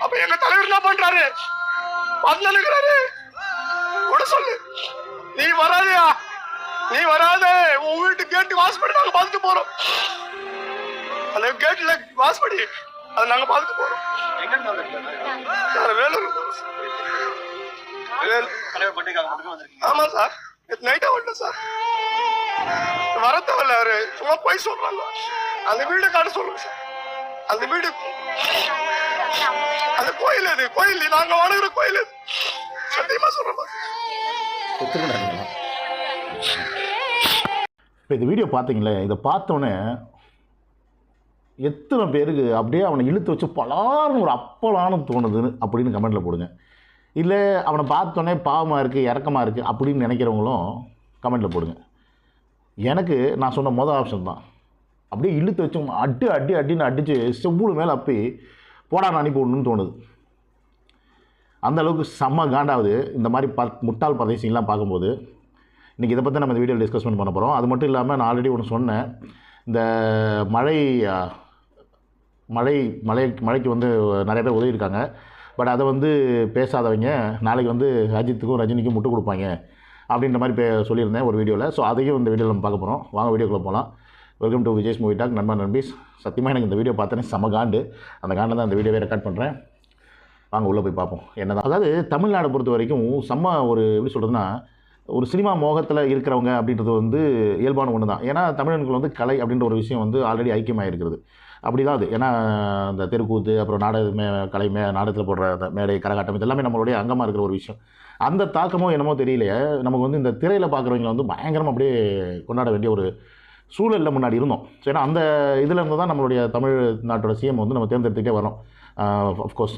அப்ப எங்க தலைவர் என்ன பண்றாரு? வந்து கூட சொல்லு. நீ வராதயா? நீ வராத. உன் வீட்டு கேட்டு வாசப்படி நாங்க பார்த்துட்டு போறோம். அந்த கேட்ல வாசப்படி. அத நாங்க பார்த்துட்டு போறோம். யார்? வேலூர். வேலூர். ஆமா சார். நைட்டா வரல சார். வர தேவையில்ல அவரு. சும்மா போய் சொல்றாங்க. அந்த வீடு காட்ட சொல்லுங்க சார். அந்த வீடு. அந்த கோயில் அது கோயில். நாங்க வணங்குற கோயில் அது. சத்தியமா சொல்றேன் இப்போ இந்த வீடியோ பார்த்தீங்களே இதை பார்த்தோன்னே எத்தனை பேருக்கு அப்படியே அவனை இழுத்து வச்சு பலார்னு ஒரு அப்பலான்னு தோணுதுன்னு அப்படின்னு கமெண்ட்டில் போடுங்க. இல்லை அவனை பார்த்தோன்னே பாவமாக இருக்குது இறக்கமாக இருக்குது அப்படின்னு நினைக்கிறவங்களும் கமெண்ட்டில் போடுங்க. எனக்கு நான் சொன்ன மொதல் ஆப்ஷன் தான். அப்படியே இழுத்து வச்சோம் அடி அடி அடின்னு அடித்து செவ்வளு மேலே அப்பி போடா நானி அனுப்பி தோணுது. அந்த அளவுக்கு செம்ம காண்டாவது இந்த மாதிரி ப முட்டாள் பிரதேசங்கள்லாம் பார்க்கும்போது. இன்றைக்கி இதை பற்றி நம்ம இந்த வீடியோ டிஸ்கஸ்மெண்ட் பண்ண போகிறோம் அது மட்டும் இல்லாமல் நான் ஆல்ரெடி ஒன்று சொன்னேன். இந்த மழை மழை மழை மழைக்கு வந்து நிறைய பேர் உதவி இருக்காங்க. பட் அதை வந்து பேசாதவங்க நாளைக்கு வந்து அஜித்துக்கும் ரஜினிக்கும் முட்டு கொடுப்பாங்க அப்படின்ற மாதிரி பே சொல்லியிருந்தேன் ஒரு வீடியோவில் ஸோ அதையும் இந்த வீடியோவில் நம்ம பார்க்க போகிறோம் வாங்க வீடியோக்குள்ளே போகலாம் welcome to Vijay's movie talk நண்பா நண்பீஸ் சத்தியமாக எனக்கு இந்த வீடியோ பார்த்தேனே செம காண்டு. அந்த காண்டில் தான் அந்த வீடியோவை ரெக்கார்ட் பண்ணுறேன் வாங்க உள்ளே போய் பார்ப்போம். என்னதான்? அதாவது தமிழ்நாடை பொறுத்த வரைக்கும் செம்ம ஒரு எப்படி சொல்கிறதுனா ஒரு சினிமா மோகத்தில் இருக்கிறவங்க அப்படின்றது வந்து இயல்பான ஒன்று தான் ஏன்னா தமிழர்கள் வந்து கலை அப்படின்ற ஒரு விஷயம் வந்து ஆல்ரெடி ஐக்கியமாக இருக்கிறது அப்படி தான் அது. ஏன்னா இந்த தெருக்கூத்து அப்புறம் நாடக மே கலை மே நாடகத்தில் போடுற அந்த மேடை கரகாட்டம் இதெல்லாமே நம்மளுடைய அங்கமாக இருக்கிற ஒரு விஷயம். அந்த தாக்கமோ என்னமோ தெரியலையே நமக்கு வந்து இந்த திரையில் பார்க்குறவங்க வந்து பயங்கரமாக அப்படியே கொண்டாட வேண்டிய ஒரு சூழலில் முன்னாடி இருந்தோம். ஸோ ஏன்னா அந்த இதில் இருந்து தான் நம்மளுடைய தமிழ் நாட்டோட சிஎம் வந்து நம்ம தேர்ந்தெடுத்துக்கிட்டே வரோம் அஃப்கோர்ஸ்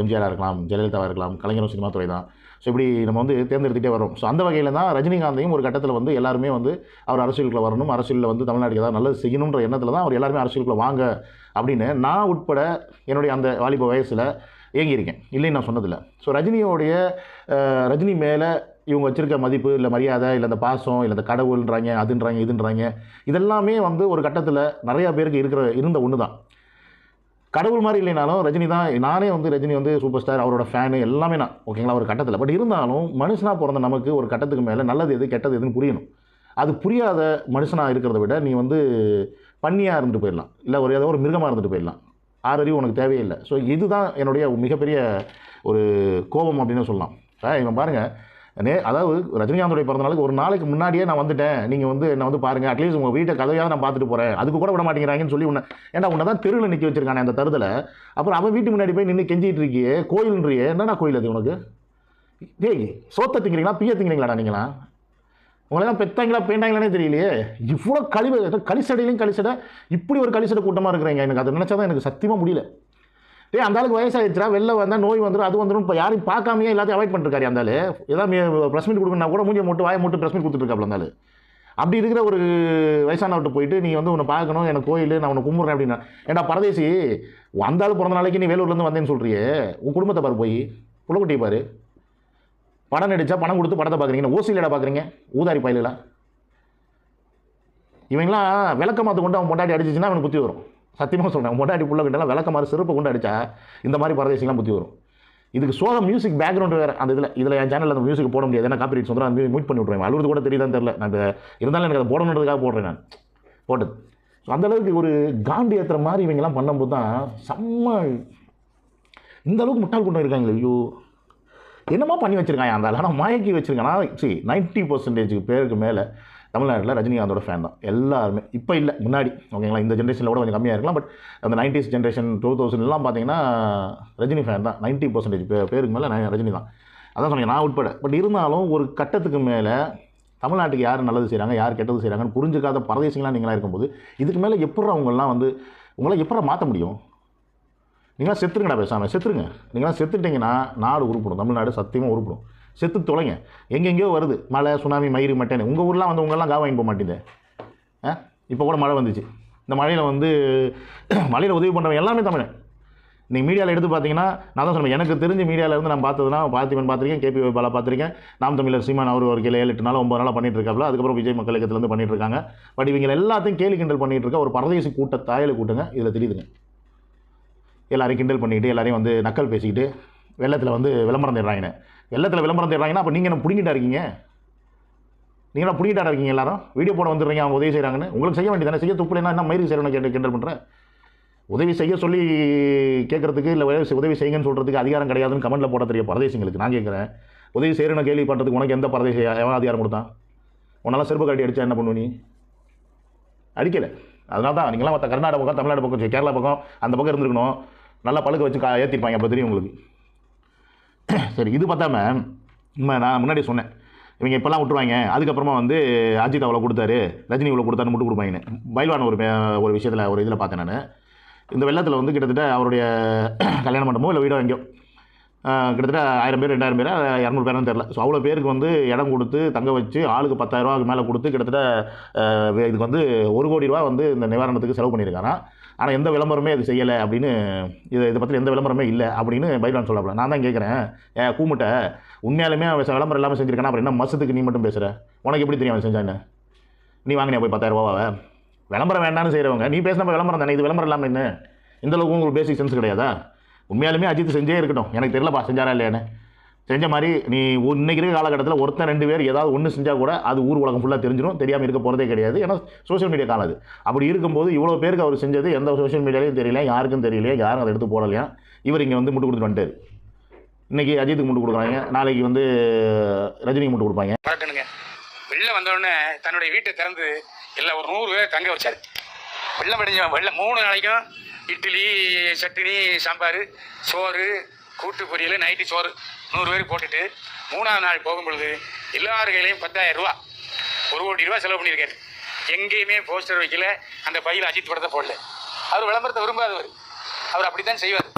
எம்ஜிஆராக இருக்கலாம் ஜெயலலிதாவாக இருக்கலாம் கலைஞரும் சினிமா துறை தான். ஸோ இப்படி நம்ம வந்து தேர்ந்தெடுத்துகிட்டே வரோம் ஸோ அந்த வகையில் தான் ரஜினிகாந்தையும் ஒரு கட்டத்தில் வந்து எல்லாருமே வந்து அவர் அரசியலுக்குள்ள வரணும் அரசியலில் வந்து தமிழ்நாட்டுக்கு ஏதாவது நல்லது செய்யணுன்ற எண்ணத்தில் தான் அவர் எல்லாருமே அரசியலுக்குள்ள வாங்க அப்படின்னு நான் உட்பட என்னுடைய அந்த வாலிப வயசில் ஏங்கியிருக்கேன். இல்லைன்னு நான் சொன்னதில்லை. ஸோ ரஜினியோடைய ரஜினி மேலே இவங்க வச்சுருக்க மதிப்பு இல்லை மரியாதை இல்லை இந்த பாசம் இல்லை இந்த கடவுள்ன்றாங்க அதுன்றாங்க இதுன்றாங்க இதெல்லாமே வந்து ஒரு கட்டத்தில் நிறையா பேருக்கு இருக்கிற இருந்த ஒன்று தான் கடவுள் மாதிரி இல்லைனாலும் ரஜினி தான் நானே வந்து ரஜினி வந்து சூப்பர் ஸ்டார் அவரோட ஃபேனு எல்லாமே நான் ஓகேங்களா ஒரு கட்டத்தில். பட் இருந்தாலும் மனுஷனாக பிறந்த நமக்கு ஒரு கட்டத்துக்கு மேலே நல்லது எது கெட்டது எதுன்னு புரியணும். அது புரியாத மனுஷனாக இருக்கிறத விட நீ வந்து பண்ணியாக இருந்துட்டு போயிடலாம். இல்லை ஒரு ஏதோ ஒரு மிருகமாக இருந்துட்டு போயிடலாம். ஆறறிவு உனக்கு தேவையில்லை ஸோ இதுதான் என்னுடைய மிகப்பெரிய ஒரு கோபம் அப்படின்னு சொல்லலாம். ஆ, இவன் பாருங்கள் நே அதாவது ரஜினிகாந்தோடைய பிறந்த நாளுக்கு ஒரு நாளைக்கு முன்னாடியே நான் வந்துட்டேன். நீங்கள் வந்து என்ன வந்து பாருங்கள் அட்லீஸ்ட் உங்கள் வீட்டை கதையாவது நான் பார்த்துட்டு போகிறேன் அதுக்கு கூட விட மாட்டேங்கிறாங்கன்னு சொல்லி உன்னை ஏன்னா உன்னை தான் தெருவில் நிற்க வச்சிருக்கானே அந்த தருதலை? அப்புறம் அவன் வீட்டு முன்னாடி போய் நின்று கெஞ்சிட்டு இருக்கியே. கோயில்ன்றியே. என்னடா கோயில் அது உனக்கு? டேய் சோத்த திங்கிறீங்களா? பிய திங்கிறீங்களாடா நீங்களா உங்களெல்லாம் பெத்தாங்களா பேண்டாங்களானே தெரியலையே. இவ்வளோ கழிவு கழிசடையிலையும் கழிசடை. இப்படி ஒரு கழிசடை கூட்டமாக இருக்கிறீங்க. எனக்கு அதை நினச்சா தான் எனக்கு சத்தியமாக முடியல. ஏ அந்த ஆளுக்கு வயசாகிடுச்சா வெளில வந்தால் நோய் வந்துடும் அது வந்துடும் இப்போ யாரையும் பார்க்காமையே எல்லாத்தையும் அவாய்ட் பண்ணிருக்காரு அந்த ஆளு. ஏதாவது ப்ரெஸ் மீட் கொடுக்கணும் கூட மூஞ்சியை மட்டும் வாயை மட்டும் ப்ரெஸ் மீட் கொடுத்துருக்காப்ல அந்த அப்படி இருக்கிற ஒரு வயசானவர்கிட்ட போயிட்டு நீ வந்து உன்னை பார்க்கணும் எனக்கு கோயில் நான் உன்னை கும்பிட்றேன் அப்படின்னா ஏன்டா பரதேசி வந்தாலும் பிறந்த நாளைக்கு நீ வேலூர்லேருந்து வந்தேன்னு சொல்கிறியே உன் குடும்பத்தை பாரு போய். புள்ளக்குட்டியை பாரு. படம் நடித்தா பணம் கொடுத்து படத்தை பார்க்குறீங்க. ஓசியிலடா பார்க்குறீங்க? ஊதாரி பயிலெலாம் இவங்களாம் விளக்க மாற்று கொண்டு அவன் பொண்டாட்டி அடிச்சிச்சின்னா அவனுக்கு புத்தி வரும். சத்தியமாக சொல்கிறேன் முன்னாடி உள்ளகிட்டலாம் விளக்க மாதிரி சிறப்பு கொண்டு அடித்தா இந்த மாதிரி பரதேசிகளாம் புத்தி வரும். இதுக்கு சோக மியூசிக் பேக்ரவுண்ட் வேறு. அந்த இதில் இதில் என் சேனலில் அந்த மியூசிக் போட முடியாது. ஏன்னா காப்பி வந்துடும் அந்த மியூட் பண்ணி விட்ருவேன் அழுவது கூட தெரியுதான்னு தெரில நான் இருந்தாலும் எனக்கு அதை போடணுன்றதுக்காக போடுறேன் நான். போட்டது. ஸோ அந்தளவுக்கு ஒரு காந்தி ஏற்றுற மாதிரி இவங்கெல்லாம் பண்ணும்போது தான் செம்ம இந்த அளவுக்கு முட்டாள் கொண்டு இருக்காங்களே ஐயோ. என்னமோ பண்ணி வச்சுருக்காங்க அந்த ஆனால் மயக்கி வச்சிருக்கானா. சரி நைன்ட்டி பர்சன்டேஜுக்கு பேருக்கு மேலே தமிழ்நாட்டில் ரஜினிகாந்தோட ஃபேன் தான். எல்லாருமே இப்போ இல்லை முன்னாடி ஓகேங்களா இந்த ஜென்ரேஷனில் கூட கொஞ்சம் கம்மியாக இருக்கலாம் பட் அந்த நைன்டிஸ் ஜென்ரேஷன் டூ தௌசண்ட்லாம் பார்த்தீங்கன்னா ரஜினி ஃபேன் தான். நைன்ட்டி பர்சன்டேஜ் பே பேருக்கு மேலே ரஜினி தான். அதான் சொன்னேன் நான் உட்பட. பட் இருந்தாலும் ஒரு கட்டத்துக்கு மேலே தமிழ்நாட்டுக்கு யார் நல்லது செய்கிறாங்க யார் கெட்டது செய்கிறாங்கன்னு புரிஞ்சுக்காத பரதேசிங்களாம் நீங்களாக இருக்கும்போது இதுக்கு மேலே எப்படா அவங்களாம் வந்து உங்களால் எப்படா மாற்ற முடியும்? நீங்களாம் செத்துருங்கடா பேசாமல் செத்துருங்க. நீங்களாம் செத்துட்டிங்கன்னா நாடு உருப்படும். தமிழ்நாடு சத்தியமாக உருப்படும். செத்து தொலைங்க. எங்கெங்கேயோ வருது. மழை சுனாமி மயிறு மட்டேன்னு உங்கள் ஊர்லாம் வந்து உங்களெல்லாம் காவாயின் போக மாட்டேங்குது ஆ? இப்போ கூட மழை வந்துச்சு. இந்த மழையில் வந்து மழையில் உதவி பண்ணுறவங்க எல்லாமே தமிழன். நீங்கள் மீடியாவில் எடுத்து பார்த்தீங்கன்னா நான் தான் சொன்னேன் எனக்கு தெரிஞ்ச மீடியாவிலேருந்து நான் பார்த்ததுனா பார்த்திபன் பார்த்துருக்கேன் கேபி பாலா பார்த்துருக்கேன் நாம் தமிழர் சீமான் அவர் ஒரு கேள்வி ஏழு எட்டு நாள் ஒம்பது நாளாக பண்ணிட்டு இருக்காப்ல அதுக்கப்புறம் விஜய் மக்கள் இயக்கத்துலேருந்து பண்ணிட்டு இருக்காங்க. பட் இவங்க எல்லாத்தையும் கேலி கிண்டல் பண்ணிட்டு இருக்க ஒரு பரதேசி கூட்ட தாயில் கூட்டுங்க. இதில் தெரியுதுங்க. எல்லாரையும் கிண்டல் பண்ணிக்கிட்டு எல்லாரையும் வந்து நக்கல் பேசிக்கிட்டு வெள்ளத்தில் வந்து விளம்பரம் தேடுறாங்கன்னு எல்லாத்தில் விளம்பரம் தேடுறாங்கன்னா அப்போ நீங்கள் என்ன பிடிங்கிட்டா இருக்கீங்க? நீங்களா பிடிக்கிட்டா இருக்கீங்க எல்லாரும்? வீடியோ போட வந்துடுறீங்க அவங்க உதவி செய்கிறாங்கன்னு உங்களுக்கு செய்ய வேண்டியதானே செய்ய துப்புலைன்னா என்ன மயிறு செய்யணும் கேட்டு கிண்டல் பண்ணுறேன் உதவி செய்ய சொல்லி கேட்குறதுக்கு இல்லை உதவி செய்யுங்கன்னு சொல்கிறதுக்கு அதிகாரம் கிடையாதுன்னு கமெண்ட்டில் போட தெரிய பரதேசிங்களுக்கு. நான் கேட்குறேன் உதவி செய்கிறேன்னு கேள்வி பண்ணுறதுக்கு உனக்கு எந்த பரதேசி எவன் அதிகாரம் கொடுத்தான்? உன்னால செருப்பு கட்டி அடிச்சா என்ன பண்ணுவ நீ? அடிக்கலை. அதனால தான் நீங்களாம் மற்ற கர்நாடக பக்கம் தமிழ்நாடு பக்கம் கேரளா பக்கம் அந்த பக்கம் இருந்திருக்கணும். நல்லா பழுக்க வச்சு கா ஏற்றிருப்பாங்க அப்போ தெரியும் உங்களுக்கு. சரி இது பார்த்தாம நான் முன்னாடி சொன்னேன். இவங்க இப்போல்லாம் விட்டுருவாங்க. அதுக்கப்புறமா வந்து அஜித் அவ்வளோ கொடுத்தாரு ரஜினி இவ்வளோ கொடுத்தாரு முட்டு கொடுப்பாங்கன்னு. பைல்வான் ஒரு ஒரு விஷயத்தில் ஒரு இதில் பார்த்தேன் நான். இந்த வெள்ளத்தில் வந்து கிட்டத்தட்ட அவருடைய கல்யாண மண்டபமோ இல்லை வீடோ எங்கேயோ. கிட்டத்தட்ட ஆயிரம் பேர் ரெண்டாயிரம் பேர் இரநூறு பேரும் தெரில ஸோ அவ்வளோ பேருக்கு வந்து இடம் கொடுத்து தங்க வச்சு ஆளுக்கு பத்தாயிரரூவாக்கு மேலே கொடுத்து கிட்டத்தட்ட இதுக்கு வந்து ஒரு கோடி ரூபா வந்து இந்த நிவாரணத்துக்கு செலவு பண்ணியிருக்காராம். ஆனால் எந்த விளம்பரமே அது செய்யலை அப்படின்னு இது இதை பற்றி எந்த விளம்பரமே இல்லை அப்படின்னு பைலான் சொல்லப்பல. நான் தான் கேட்குறேன் ஏ கூமுட்ட உண்மையாலுமே அவன் விளம்பரம் இல்லாமல் செஞ்சுருக்கானா? அப்புறம் என்ன மசத்துக்கு நீ மட்டும் பேசுகிற உனக்கு எப்படி தெரியும் அவன் செஞ்சான்னு? நீ வாங்கினியா போய் பத்தாயிரம் ரூபாவை? விளம்பரம் வேண்டாம்னு செய்கிறவங்க நீ பேசினப்ப விளம்பரம் தானே? இது விளம்பரம் இல்லாமல் என்ன? இந்த அளவுக்கு உங்களுக்கு பேசிக் சென்ஸ் கிடையாதா? உண்மையாலுமே அஜித் செஞ்சே இருக்கட்டும். எனக்கு தெரியலப்பா செஞ்சாரா இல்லையானே செஞ்ச மாதிரி நீ இன்னைக்கு இருக்க காலகட்டத்தில் ஒருத்தன் ரெண்டு பேர் ஏதாவது ஒன்று செஞ்சால் கூட அது ஊர் உலகம் ஃபுல்லாக தெரிஞ்சிடும் தெரியாமல் இருக்க போகிறதே கிடையாது. ஏன்னா சோஷியல் மீடியா காலம் அது. அப்படி இருக்கும்போது இவ்வளோ பேருக்கு அவர் செஞ்சது எந்த சோஷியல் மீடியாலையும் தெரியல யாருக்கும் தெரியலையா யாரும் அதை எடுத்து போடலையா? இவர் இங்கே வந்து முட்டு கொடுத்துட்டு வந்துட்டார். இன்னைக்கு அஜித்துக்கு முட்டு கொடுக்குறாங்க. நாளைக்கு வந்து ரஜினிக்கு முட்டு கொடுப்பாங்க. பறக்கணுங்க வெளில வந்தோடனே தன்னுடைய வீட்டை திறந்து எல்லாம் ஒரு நூறு பேர் தங்க வச்சாரு. வெள்ளம் அடிஞ்ச வெள்ளம் மூணு நாளைக்கும் இட்லி சட்னி சாம்பார் சோறு கூட்டு பொரியல் நைட்டு சோறு நூறு பேர் போட்டுட்டு மூணாவது நாள் போகும் பொழுது எல்லார் கையிலையும் பத்தாயிரம் ரூபா. ஒரு கோடி ரூபா செலவு பண்ணியிருக்காரு. எங்கேயுமே போஸ்டர் வைக்கல. அந்த பையில் அஜித் படத்தை போடல. அவர் விளம்பரத்தை விரும்பாதவர். அவர் அப்படித்தான் செய்வார்.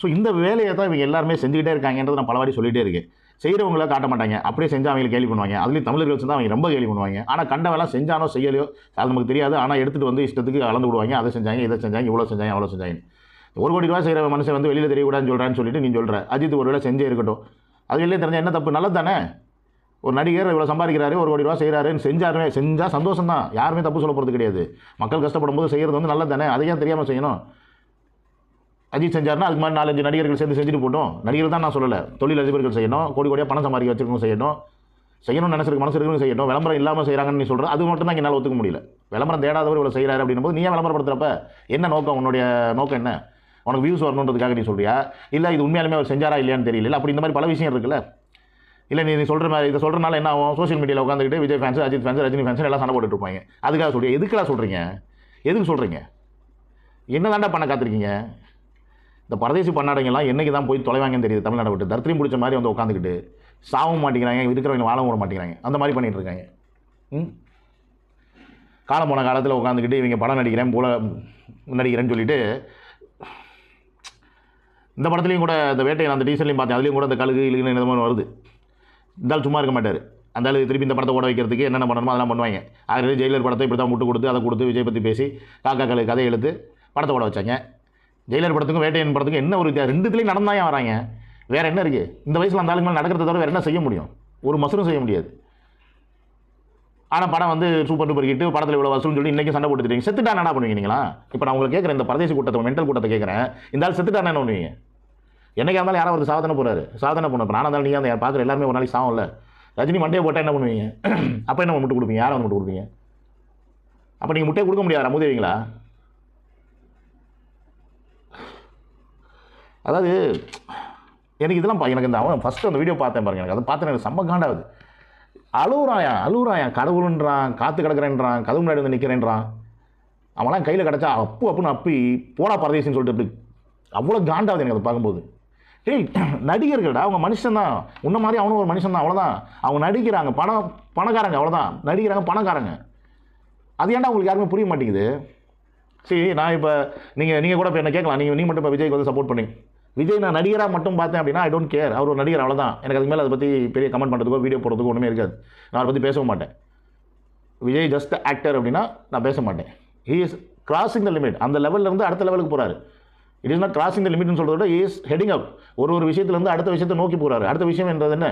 ஸோ இந்த வேலையை தான் இவங்க எல்லாருமே செஞ்சுக்கிட்டே இருக்காங்கன்றது நான் பலவாடி சொல்லிகிட்டே இருக்கேன். செய்கிறவங்கள காட்ட மாட்டாங்க. அப்படியே செஞ்சால் அவங்களுக்கு கேள்வி பண்ணுவாங்க. அதுலேயும் தமிழர்கள் தான் அவங்க ரொம்ப கேள்வி பண்ணுவாங்க. ஆனால் கண்டவெல்லாம் செஞ்சானோ செய்யலையோ அது நமக்கு தெரியாது. ஆனால் எடுத்துகிட்டு வந்து இஷ்டத்துக்கு அளந்து விடுவாங்க. அதை செஞ்சாங்க இதை செஞ்சாங்க இவ்வளோ செஞ்சாங்க அவ்வளோ செஞ்சாங்க ஒரு கோடி ரூபா செய்கிற மனுஷன் வந்து வெளியில் தெரியக்கூடாதுன்னு சொல்கிறான்னு சொல்லிட்டு நீ சொல்கிற அஜித் ஒரு வேலை செஞ்சே இருக்கட்டும். அது வெளியே தெரிஞ்சால் என்ன தப்பு? நல்லது தானே ஒரு நடிகர் இவ்வளோ சம்பாதிக்கிறாரு ஒரு கோடி ரூபா செய்கிறாருன்னு செஞ்சாருமே செஞ்சால் சந்தோஷம் தான் யாருமே தப்பு சொல்ல போகிறது கிடையாது. மக்கள் கஷ்டப்படும் போது செய்கிறது வந்து நல்லது தானே அதை ஏன் தெரியாமல் செய்யணும்? அஜித் செஞ்சார்னா அதுக்கு மாதிரி நாலஞ்சு நடிகர்கள் சேர்ந்து செஞ்சுட்டு போட்டோம். நடிகர் தான் நான் சொல்லலை. தொழில் அதிபர்கள் செய்யணும் கோடி கோடியாக பணம் சம்பாதிக்க வச்சிருக்கணும் செய்யணும். செய்யணும்னு நினச்சிருக்கு மனசு இருக்கணும் செய்யணும். விளம்பரம் இல்லாமல் செய்கிறாங்கன்னு நீ சொல்கிற அது மட்டும் தான் என்னால் ஒத்துக்க முடியல. விளம்பரம் தேடாதவர் இவ்வளோ செய்கிறாரு அப்படின்னும் போது நீ ஏன் என்ன நோக்கம்? உன்னுடைய நோக்கம் என்ன? உனக்கு வியூஸ் வரணுன்றதுக்காக நீ சொல்றியா? இல்லை இது உண்மையாலுமே அவர் செஞ்சாரா இல்லையான்னு தெரியல. அப்படி இந்த மாதிரி பல விஷயம் இருக்குல்ல. இல்லை நீ நீ சொல்கிற மாதிரி இதை சொல்கிறனால என்ன ஆகும்? சோஷியல் மீடியாவில் உட்காந்துக்கிட்டு Vijay fans Ajith fans Rajini fans எல்லாம் சண்டை போட்டுட்டு இருப்பாங்க. அதுக்காக சொல்கிறீங்க எதுக்கெல்லாம் சொல்கிறீங்க எதுக்கு சொல்கிறீங்க என்ன தாண்டா பண்ண காத்திருக்கீங்க? இந்த பரதேசி பண்ணாடங்கெல்லாம் என்னைக்கு தான் போய் தொலைவாங்கன்னு தெரியுது தமிழ்நாட்டை விட்டு. தர்த்திரியும் பிடிச்ச மாதிரி வந்து உட்காந்துக்கிட்டு சாவும் மாட்டேங்கிறாங்க இருக்கிறவங்க வாழவும் விட மாட்டேங்கிறாங்க. அந்த மாதிரி பண்ணிட்டு இருக்காங்க. ம்? காலம் போன காலத்தில் உட்காந்துக்கிட்டு இவங்க படம் நடிக்கிறேன் போல நடிக்கிறேன்னு சொல்லிட்டு இந்த படத்துலையும் கூட இந்த வேட்டையை அந்த டீசர்லையும் பார்த்தேன். அதுலேயும் கூட அந்த கழுகு இழுகுன்னு இந்த மாதிரி வருது. இருந்தாலும் சும்மா இருக்க மாட்டார். அந்த ஆளு திருப்பி இந்த படத்தை ஓட வைக்கிறதுக்கு என்னென்ன பண்ணணுமோ அதெல்லாம் பண்ணுவாங்க. அதில் ஜெயிலர் படத்தை இப்படி தான் முட்டு கொடுத்து அதை கொடுத்து விஜய் பற்றி பேசி காக்கா கழு கதை எழுத்து படத்தை ஓட வச்சாங்க. ஜெயிலர் படத்துக்கும் வேட்டையன் படத்துக்கும் என்ன ஒரு வித்தியாசம் ரெண்டுத்துலேயும் நடந்தாயே வராங்க? வேறு என்ன இருக்குது இந்த வயசில் அந்த ஆளுக்கு நடக்கிறத தவிர வேறு என்ன செய்ய முடியும்? ஒரு மசரும் செய்ய முடியாது. ஆனால் படம் வந்து சூப்பர் டூப்பர் ஹிட்டு படத்தில் இவ்வளோ வசூல்னு சொல்லி இன்றைக்கி சண்டை போட்டுட்டீங்க செத்துட்டா என்ன பண்ணுவீங்க நீங்களா? இப்போ நான் உங்களுக்கு கேட்குறேன் இந்த பரதேசி கூட்டத்தை மென்டல் கூட்டத்தை கேட்குறேன் இந்த ஆள் செத்துட்டா என்ன பண்ணுவீங்க? என்னைக்கா இருந்தாலும் யாராவது ஒரு சாதனை போகிறாரு சாதனை பண்ண இப்போ நானும் இருந்தாலும் நீங்கள் அந்த பார்க்குற எல்லாருமே ஒரு நாளைக்கு சாவும்ல. ரஜினி மண்டையை போட்டால் என்ன பண்ணுவீங்க? அப்போ என்ன முட்டை கொடுப்பீங்க? யாரை முட்டை கொடுப்பீங்க? அப்போ நீங்கள் முட்டையை கொடுக்க முடியாது? முதவீங்களா அதாவது எனக்கு இதெல்லாம் பா- எனக்கு இந்த அவன் ஃபஸ்ட்டு அந்த வீடியோ பார்த்தேன் பாருங்க எனக்கு அதை பார்த்து எனக்கு செம்ம காண்டாகுது. அழுகுறாயா அழுகுறாயா கடவுளுன்றான் காற்று கிடக்கிறேன்றான் கதவு முன்னாடி வந்து நிற்கிறேன்றான் அவன்லாம் கையில் கிடச்சா அப்பு அப்புன்னு அப்பி போடா பரதேசின்னு சொல்லிட்டு அப்படி அவ்வளோ காண்டாகுது எனக்கு அதை பார்க்கும்போது. டேய் நடிகர்கள்டா அவங்க மனுஷன்தான். உன்ன மாதிரி அவனும் ஒரு மனுஷன் தான் அவ்வளோதான் அவங்க நடிக்கிறாங்க பணம் பணக்காரங்க அவ்வளோதான் நடிக்கிறாங்க பணக்காரங்க. அது ஏன்டா உங்களுக்கு யாருமே புரிய மாட்டேங்குது? சரி நான் இப்போ நீங்கள் நீங்கள் கூட இப்போ என்ன கேட்கலாம். நீங்கள் நீ மட்டும் இப்போ விஜய்க்கு வந்து சப்போர்ட் பண்ணி விஜய் நான் நடிகராக மட்டும் பார்த்தேன் அப்படின்னா ஐ டோன்ட் கேர் அவர் ஒரு நடிகர் அவ்வளோதான் எனக்கு அதுக்கு மேலே அதை பற்றி பெரிய கமெண்ட் பண்ணுறதுக்கோ வீடியோ போடுறதுக்கோ ஒன்றுமே இருக்காது. நான் அதை பற்றி பேசவும் மாட்டேன். விஜய் ஜஸ்ட் ஆக்டர் அப்படின்னா நான் பேச மாட்டேன். He is crossing the limit அந்த லெவல்லேருந்து அடுத்த லெவலுக்கு போகிறாரு it is not crossing the லிமிட்னு சொல்கிறத விட இஸ் ஹெடிங் அப் ஒரு ஒரு விஷயத்துலேருந்து அடுத்த விஷயத்தை நோக்கி போகிறாரு அடுத்த விஷயம் என்றது என்ன?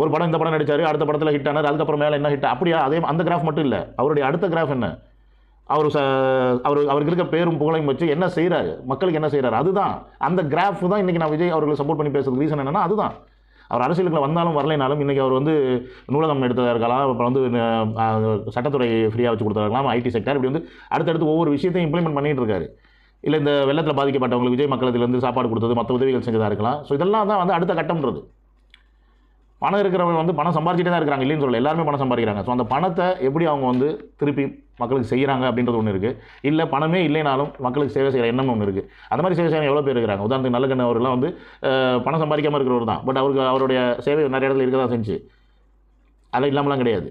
ஒரு படம் இந்த படம் நடித்தார் அடுத்த படத்தில் ஹிட் ஆனார் அதுக்கப்புறம் மேலே என்ன ஹிட் அப்படியா? அதே அந்த கிராஃப் மட்டும் இல்லை. அவருடைய அடுத்த கிராஃப் என்ன? அவர் ச அவர் அவருக்கு இருக்க பேரும் புகழையும் வச்சு என்ன செய்கிறாரு மக்களுக்கு என்ன செய்கிறாரு அதுதான். அந்த கிராஃப் தான் இன்றைக்கி நான் விஜய் அவர்களை சப்போர்ட் பண்ணி பேசுறது. ரீசன் என்னென்னா அதுதான். அவர் அரசியலுக்கு வந்தாலும் வரலைனாலும் இன்றைக்கி அவர் வந்து நூலகம் எடுத்ததாக இருக்கலாம் அப்புறம் வந்து சட்டத்துறை ஃப்ரீயாக வச்சு கொடுத்ததா இருக்கலாம் ஐடி செக்டர் இப்படி வந்து அடுத்தடுத்து ஒவ்வொரு விஷயத்தையும் இம்ப்ளிமெண்ட் பண்ணிகிட்டு இருக்காரு. இல்லை இந்த வெள்ளத்தில் பாதிக்கப்பட்டவங்களுக்கு விஜய் மக்களத்துலேருந்து சாப்பாடு கொடுத்தது மற்ற உதவிகள் செஞ்சதாக இருக்கலாம். ஸோ இதெல்லாம் தான் வந்து அடுத்த கட்டம்ன்றது. பணம் இருக்கிறவங்க வந்து பணம் சம்பாதிச்சிட்டே தான் இருக்கிறாங்க இல்லைன்னு சொல்லல. எல்லாருமே பணம் சம்பாதிக்கிறாங்க. ஸோ அந்த பணத்தை எப்படி அவங்க வந்து திருப்பி மக்களுக்கு செய்கிறாங்க அப்படின்றது ஒன்று இருக்குது இல்லை பணமே இல்லைனாலும் மக்களுக்கு சேவை செய்கிற எண்ணம் ஒன்று இருக்குது அந்த மாதிரி சேவை செய்கிற எவ்வளோ பேர் இருக்கிறாங்க? உதாரணத்துக்கு நல்லகண்ண அவர்லாம் வந்து பணம் சம்பாதிக்காமல் இருக்கிறவர் தான். பட் அவருக்கு அவருடைய சேவை நிறைய இடத்துல இருக்க தான் செஞ்சு. அதெல்லாம் இல்லாமலாம் கிடையாது.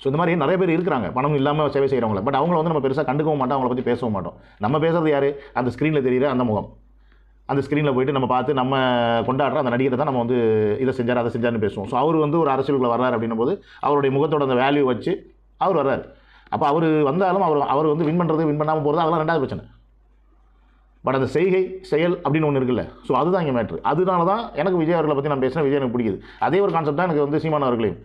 ஸோ இந்த மாதிரி நிறைய பேர் இருக்கிறாங்க. பணம் இல்லாமல் சேவை செய்கிறவங்கள பட் அவங்கள வந்து நம்ம பெருசாக கண்டுக்கவும் மாட்டோம். அவங்கள பற்றி பேசவும் மாட்டோம். நம்ம பேசுறது யார்? அந்த ஸ்க்ரீனில் தெரிகிற அந்த முகம். அந்த ஸ்க்ரீனில் போயிட்டு நம்ம பார்த்து நம்ம கொண்டாடுற அந்த நடிகரை தான் நம்ம வந்து இதை செஞ்சார் அதை செஞ்சார்னு பேசுவோம். ஸோ அவர் வந்து ஒரு அரசியலுக்குள்ள வர்றாரு அப்படின்னும் போது அவருடைய முகத்தோட அந்த வேல்யூ வச்சு அவர் வர்றாரு. அப்போ அவர் வந்தாலும் அவர் அவர் வந்து வின் பண்ணுறது வின் பண்ணாமல் போகிறது அதெல்லாம் ரெண்டாவது பிரச்சனை. பட் அந்த செய்கை செயல் அப்படின்னு ஒன்று இருக்குல்ல. ஸோ அதுதான் இங்கே மேட்ரு அதனால தான் எனக்கு விஜய் அவர்களை பற்றி நான் பேசினேன் விஜய் எனக்கு பிடிக்குது. அதே ஒரு கான்செப்ட் தான் எனக்கு வந்து சீமான் அவர்களையும்.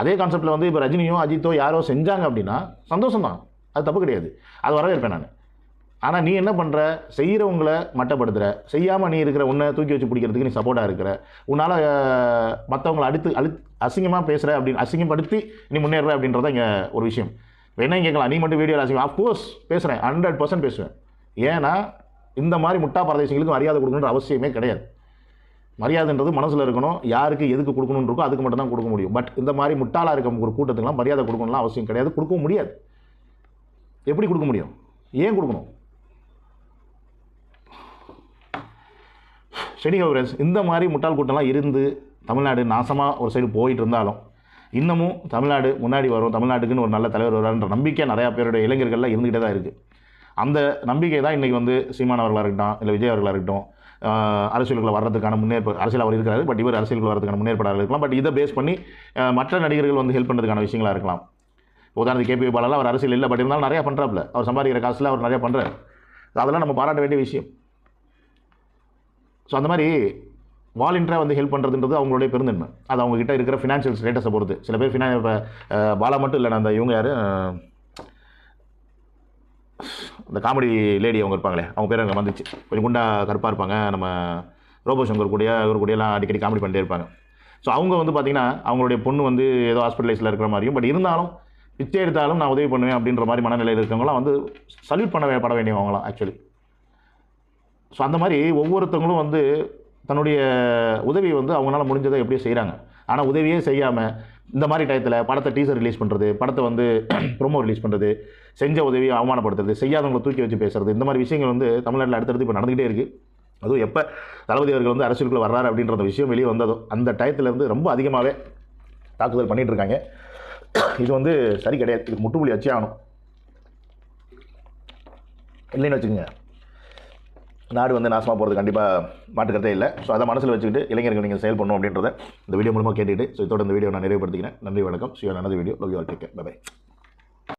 அதே கான்செப்ட்டில் வந்து இப்போ ரஜினியோ அஜித்தோ யாரோ செஞ்சாங்க அப்படின்னா சந்தோஷம் தான் அது தப்பு கிடையாது. அது வரவேற்பேன் நான். ஆனால் நீ என்ன பண்ணுற செய்கிறவங்கள மட்டப்படுத்துகிற செய்யாமல் நீ இருக்கிற உன்னை தூக்கி வச்சு பிடிக்கிறதுக்கு நீ சப்போர்ட்டாக இருக்கிற. உன்னால் மற்றவங்களை அடுத்து அழு அசிங்கமாக பேசுகிற அப்படின்னு அசிங்கப்படுத்தி நீ முன்னேறுற அப்படின்றத இங்கே ஒரு விஷயம். வேணா கேட்கலாம். நீ மட்டும் வீடியோ அசிங்கம். ஆஃப்கோர்ஸ் பேசுகிறேன் ஹண்ட்ரட் பர்சன்ட் பேசுவேன். ஏன்னா இந்த மாதிரி முட்டா பரதேசிங்களுக்கு மரியாதை கொடுக்கணுன்ற அவசியமே கிடையாது. மரியாதைன்றது மனசில் இருக்கணும். யாருக்கு எதுக்கு கொடுக்கணும்னு இருக்கோ அதுக்கு மட்டும் தான் கொடுக்க முடியும். பட் இந்த மாதிரி முட்டாளாக இருக்க ஒரு கூட்டத்துக்குலாம் மரியாதை கொடுக்கணும்லாம் அவசியம் கிடையாது. கொடுக்கவும் முடியாது. எப்படி கொடுக்க முடியும்? ஏன் கொடுக்கணும்? சரிங்க ஃப்ரெண்ட்ஸ் இந்த மாதிரி முட்டாள் கூட்டம்லாம் இருந்து தமிழ்நாடு நாசமாக ஒரு சைடு போயிட்டு இருந்தாலும் இன்னமும் தமிழ்நாடு முன்னாடி வரும் தமிழ்நாட்டுக்குன்னு ஒரு நல்ல தலைவர் வருவார்ன்ற நம்பிக்கை நிறையா பேருடைய இளைஞர்கள்லாம் இருந்துகிட்டே தான் இருக்குது அந்த நம்பிக்கை தான் இன்றைக்கி வந்து சீமான் அவர்களாக இருக்கட்டும் இல்லை விஜய் அவர்களாக இருக்கட்டும் அரசியலுக்குள்ள வர்றதுக்கான முன்னேற்ப அரசியல் அவர் இருக்கிறாரு பட் இவர் அரசியலுக்குள்ள வர்றதுக்கான முன்னேற்பாடாக இருக்கலாம். பட் இதை பேஸ் பண்ணி மற்ற நடிகர்கள் வந்து ஹெல்ப் பண்ணுறதுக்கான விஷயங்களாக இருக்கலாம். உதாரணத்துக்கு கேபி பாலாலாம் அவர் அரசியல் இல்லை பட் இருந்தாலும் நிறையா பண்ணுறாப்புல அவர் சம்பாதிக்கிற காசில் அவர் நிறையா பண்ணுறாரு அதெல்லாம் நம்ம பாராட்ட வேண்டிய விஷயம். ஸோ அந்த மாதிரி வாலண்டியராக வந்து ஹெல்ப் பண்ணுறதுன்றது அவங்களுடைய பெருந்தன்மை. அது அவங்ககிட்ட இருக்கிற ஃபினான்ஷியல் ஸ்டேட்டஸை பொறுத்து. சில பேர் ஃபினா இப்போ பாலா மட்டும் இல்லை அந்த இவங்க யார்? இந்த காமெடி லேடி அவங்க இருப்பாங்களே அவங்க பேர் அங்கே வந்துச்சு கொஞ்சம் குண்டா கருப்பாக இருப்பாங்க. நம்ம ரோபோ சங்கர் கூடயா இவர் கூடயெல்லாம் அடிக்கடி காமெடி பண்ணிட்டே இருப்பாங்க. ஸோ அவங்க வந்து பார்த்திங்கன்னா அவங்களுடைய பொண்ணு வந்து ஏதோ ஹாஸ்பிட்டலைஸில் இருக்கிற மாதிரியும் பட் இருந்தாலும் பிச்சை எடுத்தாலும் நான் உதவி பண்ணுவேன் அப்படின்ற மாதிரி மனநிலையில் இருக்கவங்களாம் வந்து சல்யூட் பண்ண பட வேண்டியவங்களாம் ஆக்சுவலி ஸோ அந்த மாதிரி ஒவ்வொருத்தவங்களும் வந்து தன்னுடைய உதவியை வந்து அவங்களால முடிஞ்சதை எப்படியோ செய்கிறாங்க ஆனால் உதவியே செய்யாமல் இந்த மாதிரி டயத்தில் படத்தை டீசர் ரிலீஸ் பண்ணுறது படத்தை வந்து ப்ரொமோ ரிலீஸ் பண்ணுறது செஞ்ச உதவியை அவமானப்படுத்துறது செய்யாதவங்களை தூக்கி வச்சு பேசுறது இந்த மாதிரி விஷயங்கள் வந்து தமிழ்நாட்டில் அடுத்தடுத்து இப்போ நடந்துகிட்டே இருக்குது அதுவும் எப்போ தளபதி அவர்கள் வந்து அரசியலுக்குள்ள வர்றாரு அப்படின்ற அந்த விஷயம் வெளியே வந்ததோ அந்த டயத்துலேருந்து ரொம்ப அதிகமாகவே தாக்குதல் பண்ணிகிட்ருக்காங்க இருக்காங்க. இது வந்து சரி கிடையாது. இதுக்கு முட்டுப்புள்ளி வச்சே ஆகணும். இல்லைன்னு வச்சுக்கோங்க. நாடு வந்து நாசமாக போகிறது கண்டிப்பாக மாட்டுக்கிறதே இல்லை. ஸோ அதை மனசில் வச்சுக்கிட்டு இளைஞர்கள் நீங்கள் செயல் பண்ணணும் அப்படின்றத இந்த வீடியோ மூலமாக கேட்டுக்கிட்டு ஸோ இதோட இந்த வீடியோ நான் நிறைவுபடுத்திக்கிறேன். நன்றி வணக்கம். ஸோ நல்லது video love you all take bye